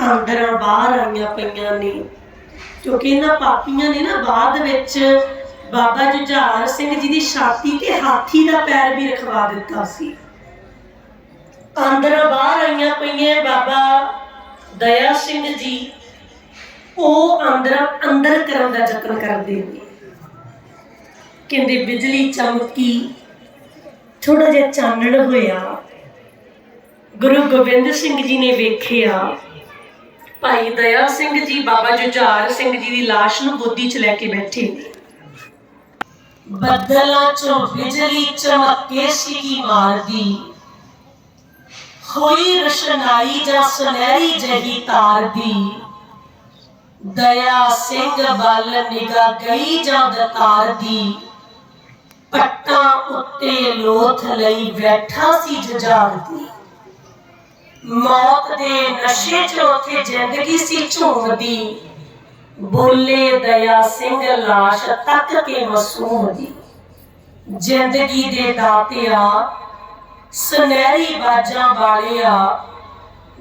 ਆਂਦਰਾਂ ਬਾਹਰ ਆਈਆਂ ਪਈਆਂ ਨੇ। ਕਿਉਂਕਿ ਇਹਨਾਂ ਪਾਪੀਆਂ ਨੇ ਨਾ ਬਾਅਦ ਵਿੱਚ ਬਾਬਾ ਜੁਝਾਰ ਸਿੰਘ ਜੀ ਦੀ ਛਾਤੀ ਤੇ ਹਾਥੀ ਦਾ ਪੈਰ ਵੀ ਰਖਵਾ ਦਿੱਤਾ ਸੀ। ਆਂਦਰਾਂ ਬਾਹਰ ਆਈਆਂ ਪਈਆਂ ਬਾਬਾ ਦਇਆ ਸਿੰਘ ਜੀ। ਉਹ ਅੰਦਰ ਅੰਦਰ ਕਰਨ ਦਾ ਯਤਨ ਕਰਦੇ ਨੇ। ਕਹਿੰਦੇ ਬਿਜਲੀ ਚਮਕੀ ਥੋੜਾ ਜਿਹਾ ਚਾਨਣ ਹੋਇਆ। ਗੁਰੂ ਗੋਬਿੰਦ ਸਿੰਘ ਜੀ ਨੇ ਵੇਖਿਆ। ਭਾਈ ਦਇਆ ਸਿੰਘ ਜੀ, ਬਾਬਾ ਜੁਝਾਰ ਸਿੰਘ ਜੀ ਦੀ ਲਾਸ਼ ਨੂੰ ਗੋਦੀ 'ਚ ਲੈ ਕੇ ਬੈਠੇ। ਨੇ ਬੱਦਲਾਂ 'ਚੋਂ ਬਿਜਲੀ ਚਮਕੇ ਸੀ ਮਾਰਦੀ। ਹੋਈ ਰਸ਼ਨਾਈ ਜਾਂ ਸੁਨਹਿਰੀ ਜਹੀ ਤਾਰ ਦੀ ਦਇਆ ਸਿੰਘ ਬਲ ਨਿਗਾ ਗਈ ਜਾਂ ਦਤਾਰ ਦੀ ਪੱਟਾਂ ਉੱਤੇ ਲੋਥ ਲਈ ਬੈਠਾ ਸੀ ਜੁਝਾਰ ਦੀ ਮੌਤ ਦੇ ਨਸ਼ੇ 'ਚ ਉਥੇ ਜ਼ਿੰਦਗੀ ਸੀ ਝੂਮਦੀ ਬੋਲੇ ਦਇਆ ਸਿੰਘ ਲਾਸ਼ ਤੱਕ ਕੇ ਮਾਸੂਮ ਦੀ। ਜ਼ਿੰਦਗੀ ਦੇ ਦਾਤਿਆ, ਸੁਨਹਿਰੀ ਬਾਜਾਂ ਵਾਲਿਆ,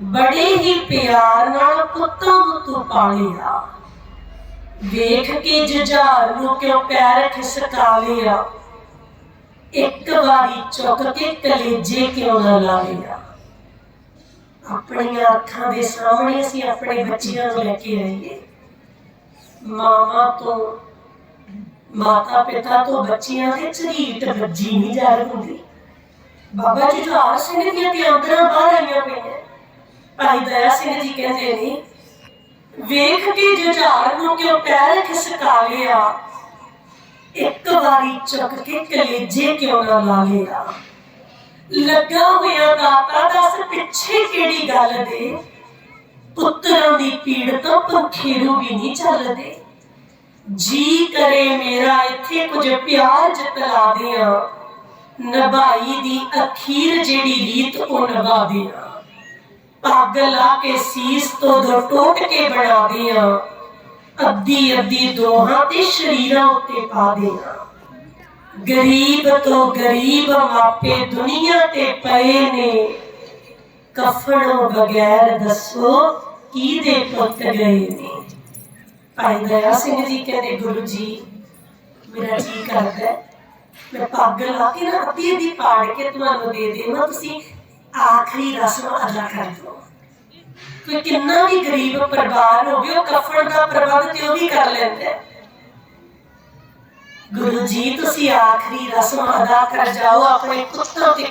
ਬੜੇ ਹੀ ਪਿਆਰ ਨਾਲ ਪੁੱਤਾਂ ਨੂੰ ਤੂੰ ਪਾਲਿਆ। ਵੇਖ ਕੇ ਜੁਝਾਰ ਨੂੰ ਕਿਉਂ ਪੈਰ ਖਿਸਕਾ ਲਿਆ। ਇੱਕ ਵਾਰੀ ਚੁੱਕ ਕੇ ਕਲੇਜੇ ਕਿਉਂ ਨਾ ਲਾ ਲਿਆ ਆਪਣੀਆਂ ਅੱਖਾਂ ਦੇ ਸਾਹਮਣੇ ਅਸੀਂ ਆਪਣੇ ਬੱਚਿਆਂ ਨੂੰ ਲੈ ਕੇ ਆਈਏ। ਮਾਮਾ ਤੋਂ ਮਾਤਾ ਪਿਤਾ ਤੋਂ ਬੱਚਿਆਂ ਦੇ ਝਰੀਟ ਵੱਜੀ ਨਹੀਂ ਜਾ ਹੁੰਦੀ ਬਾਬਾ ਜੀ ਜੁਝਾਰ ਸਿੰਘ ਦੀਆਂ ਤੇ ਅੰਦਰਾਂ ਬਾਹਰ ਆਈਆਂ ਪਈਆਂ। ਭਾਈ ਦਇਆ ਸਿੰਘ ਜੀ ਕਹਿੰਦੇ ਨੇ, ਵੇਖ ਕੇ ਜੁਝਾਰ ਨੂੰ ਕਿਉਂ ਪੈਰ ਖਿਸਕਾ ਲਿਆ? ਇੱਕ ਵਾਰੀ ਚੁੱਕ ਕੇ ਕਲੇਜੇ ਕਿਉਂ ਨਾ ਲਾ ਲਿਆ? ਲੱਗਾ ਹੋਇਆ ਦਾਤਾ ਦੱਸ ਪਿੱਛੇ ਕਿਹੜੀ ਗੱਲ ਦੇ? ਪੁੱਤਰਾਂ ਦੀ ਪੀੜ ਤੋਂ ਪੰਖੇਰੂ ਵੀ ਨਹੀਂ ਚੱਲਦੇ ਜੀ ਕਰੇ ਮੇਰਾ ਇੱਥੇ ਕੁਝ ਪਿਆਰ ਜਤਲਾ ਦਿਆਂ। ਨਭਾਈ ਦੀ ਅਖੀਰ ਜਿਹੜੀ ਰੀਤ ਉਹ ਨਿਭਾ ਦਿਆਂ। ਪੱਗ ਲਾ ਕੇ ਸੀਸ ਤੋਂ ਦੋ ਟੋਟ ਕੇ ਬਣਾ ਦਿਆਂ। ਅੱਧੀ ਅੱਧੀ ਦੋਹਾਂ ਤੇ ਸ਼ਰੀਰਾਂ ਉੱਤੇ ਪਾ ਦਿਆਂ। ਗਰੀਬ ਤੋਂ ਗਰੀਬ ਮਾਪੇ ਦੁਨੀਆ ਤੇ ਪਏ ਨੇ। ਕਫਣੋਂ ਬਗੈਰ ਦੱਸੋ ਕਿਹਦੇ ਪੁੱਤ ਗਏ ਨੇ। ਭਾਈ ਦਇਆ ਸਿੰਘ ਜੀ ਕਹਿੰਦੇ, ਗੁਰੂ ਜੀ, ਮੇਰਾ ਜੀ ਕਰਦਾ ਮੈਂ ਪੱਗ ਲਾ ਕੇ ਨਾ ਅੱਧੀ ਅੱਧੀ ਪਾੜ ਕੇ ਤੁਹਾਨੂੰ ਦੇ ਦੇਵਾਂ। ਤੁਸੀਂ ਆਖਰੀ ਰਸਮ ਅਦਾ ਕਰ ਦਿਓ। ਕੋਈ ਕਿੰਨਾ ਵੀ ਗਰੀਬ ਪਰਿਵਾਰ ਹੋਵੇ, ਉਹ ਕਫਣ ਦਾ ਪ੍ਰਬੰਧ ਤੇ ਉਹ ਵੀ ਕਰ ਲੈਂਦਾ ਗੁਰੂ ਜੀ ਤੁਸੀਂ ਆਖਰੀ ਰਸਮ ਅਦਾ ਕਰ ਜਾਓ ਆਪਣੇ ਪੁੱਤਰ ਤੇ